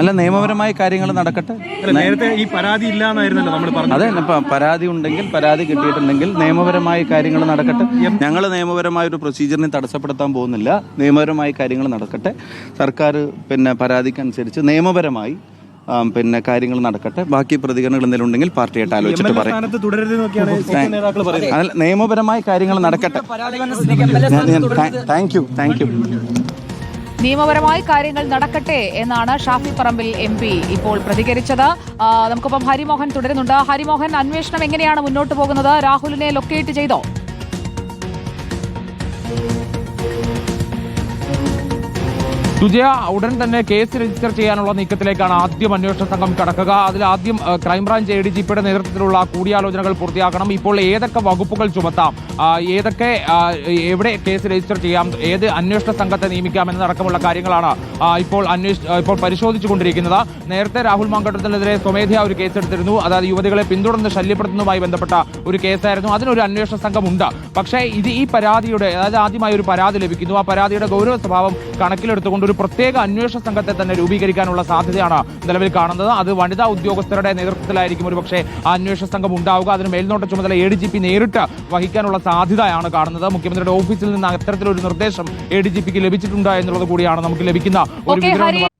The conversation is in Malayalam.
അല്ല നിയമപരമായ കാര്യങ്ങൾ നടക്കട്ടെ? നേരത്തെ ഈ പരാതി ഇല്ല എന്നായിരുന്നല്ലോ നമ്മൾ പറഞ്ഞത്. അതെ ഇപ്പം പരാതി ഉണ്ടെങ്കിൽ പരാതി കിട്ടിയിട്ടുണ്ടെങ്കിൽ നിയമപരമായ കാര്യങ്ങൾ നടക്കട്ടെ. ഞങ്ങൾ നിയമപരമായ ഒരു പ്രൊസീജിയറിനെ തടസ്സപ്പെടുത്താൻ പോകുന്നില്ല. നിയമപരമായ കാര്യങ്ങൾ നടക്കട്ടെ. സർക്കാർ പിന്നെ പരാതിക്കനുസരിച്ച് നിയമപരമായി പിന്നെ കാര്യങ്ങൾ നടക്കട്ടെ. ബാക്കി പ്രതികരണങ്ങൾ എന്തെങ്കിലും ഉണ്ടെങ്കിൽ പാർട്ടിയായിട്ട് ആലോചിച്ചിട്ട് പറയാം. അതിൽ നിയമപരമായ കാര്യങ്ങൾ നടക്കട്ടെ. Thank you thank you. നിയമപരമായി കാര്യങ്ങൾ നടക്കട്ടെ എന്നാണ് ഷാഫി പറമ്പിൽ എം പി ഇപ്പോൾ പ്രതികരിച്ചത്. നമുക്കിപ്പം ഹരിമോഹൻ തുടരുന്നുണ്ട്. ഹരിമോഹൻ അന്വേഷണം എങ്ങനെയാണ് മുന്നോട്ട് പോകുന്നത്? രാഹുലിനെ ലൊക്കേറ്റ് ചെയ്തോ? സുജയ ഉടൻ തന്നെ കേസ് രജിസ്റ്റർ ചെയ്യാനുള്ള നീക്കത്തിലേക്കാണ് ആദ്യം അന്വേഷണ സംഘം കടക്കുക. അതിൽ ആദ്യം ക്രൈംബ്രാഞ്ച് എ ഡി ജി പിയുടെ നേതൃത്വത്തിലുള്ള കൂടിയാലോചനകൾ പൂർത്തിയാക്കണം. ഇപ്പോൾ ഏതൊക്കെ വകുപ്പുകൾ ചുമത്താം? ഏതൊക്കെ എവിടെ കേസ് രജിസ്റ്റർ ചെയ്യാം? ഏത് അന്വേഷണ സംഘത്തെ നിയമിക്കാം എന്നതടക്കമുള്ള കാര്യങ്ങളാണ് ഇപ്പോൾ അന്വേഷ ഇപ്പോൾ പരിശോധിച്ചുകൊണ്ടിരിക്കുന്നത്. നേരത്തെ രാഹുൽ മാങ്കട്ടത്തിനെതിരെ സ്വമേധയാ ഒരു കേസെടുത്തിരുന്നു. അതായത് യുവതികളെ പിന്തുടർന്ന് ശല്യപ്പെടുത്തുന്നതുമായി ബന്ധപ്പെട്ട ഒരു കേസായിരുന്നു. അതിനൊരു അന്വേഷണ സംഘമുണ്ട്. പക്ഷേ ഇത് ഈ പരാതിയുടെ അതായത് ആദ്യമായി ഒരു പരാതി ലഭിക്കുന്നു. ആ പരാതിയുടെ ഗൗരവ സ്വഭാവം കണക്കിലെടുത്തുകൊണ്ട് ഒരു പ്രത്യേക അന്വേഷണ സംഘത്തെ തന്നെ രൂപീകരിക്കാനുള്ള സാധ്യതയാണ് നിലവിൽ കാണുന്നത്. അത് വനിതാ ഉദ്യോഗസ്ഥരുടെ നേതൃത്വത്തിലായിരിക്കും ഒരു പക്ഷേ ആ അന്വേഷണ സംഘം ഉണ്ടാവുക. അതിന് മേൽനോട്ട ചുമതല എ ഡി ജി പി നേരിട്ട് വഹിക്കാനുള്ള സാധ്യതയാണ് കാണുന്നത്. മുഖ്യമന്ത്രിയുടെ ഓഫീസിൽ നിന്ന് അത്തരത്തിലൊരു നിർദ്ദേശം എ ഡി ജി പിക്ക് ലഭിച്ചിട്ടുണ്ട് എന്നുള്ളത് കൂടിയാണ് നമുക്ക് ലഭിക്കുന്ന ഒരു വിവരം